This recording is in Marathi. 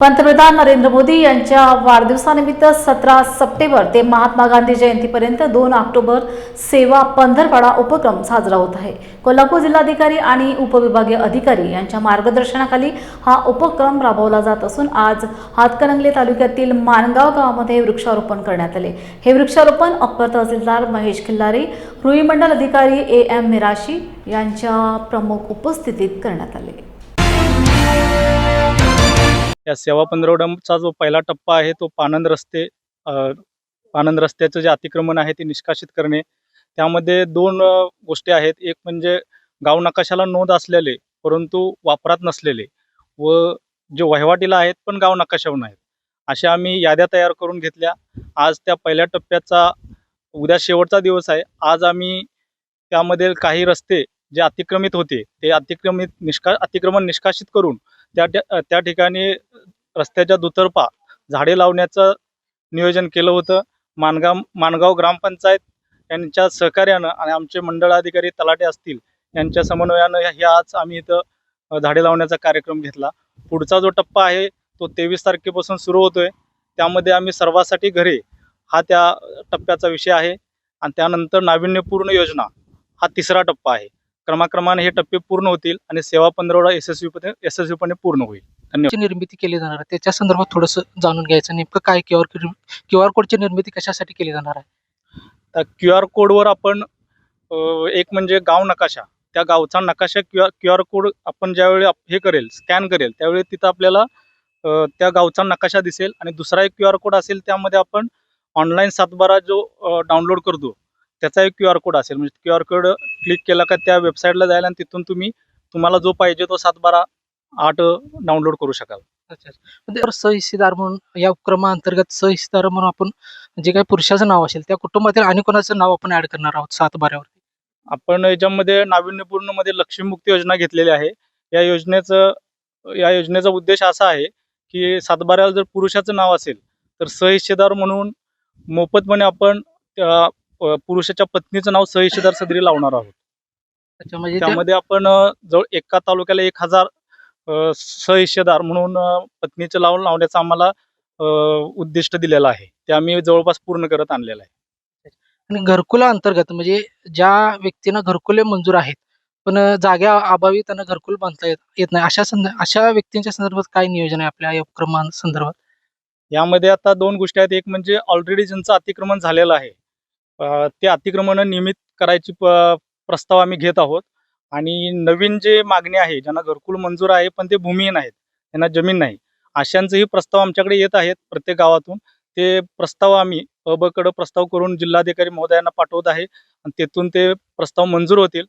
पंतप्रधान नरेंद्र मोदी यांच्या वाढदिवसानिमित्त सतरा सप्टेंबर ते महात्मा गांधी जयंतीपर्यंत दोन ऑक्टोबर सेवा पंधरवडा उपक्रम साजरा होत आहे. कोल्हापूर जिल्हाधिकारी आणि उपविभागीय अधिकारी यांच्या मार्गदर्शनाखाली हा उपक्रम राबवला जात असून आज हातकणंगले तालुक्यातील माणगाव गावामध्ये वृक्षारोपण करण्यात आले. हे वृक्षारोपण अप्पर तहसीलदार महेश खिल्लारे रुईमंडल अधिकारी ए एम मिराशी यांच्या प्रमुख उपस्थितीत करण्यात आले. या सेवा पंधरवड्याचा जो पहिला टप्पा आहे तो पानंद रस्ते पानंद रस्त्याचं जे अतिक्रमण आहे ते निष्कासित करणे. त्यामध्ये दोन गोष्टी आहेत. एक म्हणजे गाव नकाशाला नोंद असलेले परंतु वापरात नसलेले व जे वहिवाटीला आहेत पण गाव नकाशावर नाहीत अशा आम्ही याद्या तयार करून घेतल्या. आज त्या पहिल्या टप्प्याचा उद्या शेवटचा दिवस आहे. आज आम्ही त्यामध्ये काही रस्ते जे अतिक्रमित होते ते अतिक्रमित निष्का अतिक्रमण निष्कासित करून त्या त्या- त्या ठिकाणी रस्त्याच्या दुतर्फा झाडे लावण्याचं नियोजन केलं होतं. मानगाव माणगाव ग्रामपंचायत यांच्या सहकार्यानं आणि आमचे मंडळ अधिकारी तलाटे असतील यांच्या समन्वयानं हे आज आम्ही इथं झाडे लावण्याचा कार्यक्रम घेतला. पुढचा जो टप्पा आहे तो तेवीस तारखेपासून सुरू होतोय. त्यामध्ये आम्ही सर्वासाठी घरे हा त्या टप्प्याचा विषय आहे. आणि त्यानंतर नाविन्यपूर्ण योजना हा तिसरा टप्पा आहे. क्रमाक्रमाने हे टप्पे पूर्ण होतील आणि सेवा पंधरवडा यशस्वीपणे यशस्वीपणे पूर्ण होईल. ची निर्मिती केली जाणार आहे. त्याच्या संदर्भात थोडंसं जाणून घ्यायचं. नेमकं काय क्यू आर क्यू आर कोडची निर्मिती कशासाठी केली जाणार आहे? तर क्यू आर कोडवर आपण एक म्हणजे गाव नकाशा. त्या गावचा नकाशा Q R Q R code आपण ज्यावेळी हे करेल स्कॅन करेल त्यावेळी तिथं आपल्याला त्या गावचा नकाशा दिसेल आणि दुसरा एक क्यू आर कोड असेल त्यामध्ये आपण ऑनलाईन सातबारा जो डाउनलोड करतो त्याचा एक क्यू आर कोड असेल. म्हणजे क्यू आर कोड क्लिक केला का त्या वेबसाईटला जायला आणि तिथून तुम्ही तुम्हाला जो पाहिजे तो सातबारा आठ डाउनलोड करू शकाल. अच्छा म्हणजे सहहिस्सेदार म्हणून या उपक्रमाअंतर्गत सहहिस्सेदार म्हणून आपण जे काही पुरुषाचं नाव असेल त्या कुटुंबातील आणि कोणाचं नाव आपण ऍड करणार आहोत सात बाऱ्यावर आपण याच्यामध्ये नाविन्यपूर्णमध्ये लक्ष्मीमुक्ती योजना घेतलेली आहे. या योजनेचं या योजनेचा उद्देश असा आहे की सातबाऱ्याला जर पुरुषाचं नाव असेल तर सहहिस्सेदार म्हणून मोफतपणे आपण पुरुषाच्या पत्नीचं नाव सहहिस्सेदार सदरी लावणार आहोत. म्हणजे त्या- त्यामध्ये आपण जवळ एका तालुक्याला एक हजार अ, सहहिस्सेदार म्हणून पत्नीचं लावून लावण्याचं आम्हाला उद्दिष्ट दिलेलं आहे. ते आम्ही जवळपास पूर्ण करत आणलेलं आहे. आणि घरकुला अंतर्गत म्हणजे ज्या व्यक्तींना घरकुले मंजूर आहेत पण जाग्या अभावी त्यांना घरकुल बांधता येत येत नाही. अशा संद अशा व्यक्तींच्या संदर्भात काय नियोजन आहे आपल्या या उपक्रमा संदर्भात यामध्ये आता दोन गोष्टी आहेत. एक म्हणजे ऑलरेडी ज्यांचं अतिक्रमण झालेलं आहे ते अतिक्रमण नियमित करायची प्रस्ताव आम्ही घेत आहोत. आणि नवीन जे मागणी आहे ज्यांना घरकुल मंजूर आहे पण ते भूमिहीन आहेत त्यांना जमीन नाही. अशांचेही प्रस्ताव आमच्याकडे येत आहेत प्रत्येक गावातून. ते प्रस्ताव आम्ही अबकडं प्रस्ताव करून जिल्हाधिकारी महोदयांना पाठवत आहे. आणि तेथून ते प्रस्ताव मंजूर होतील.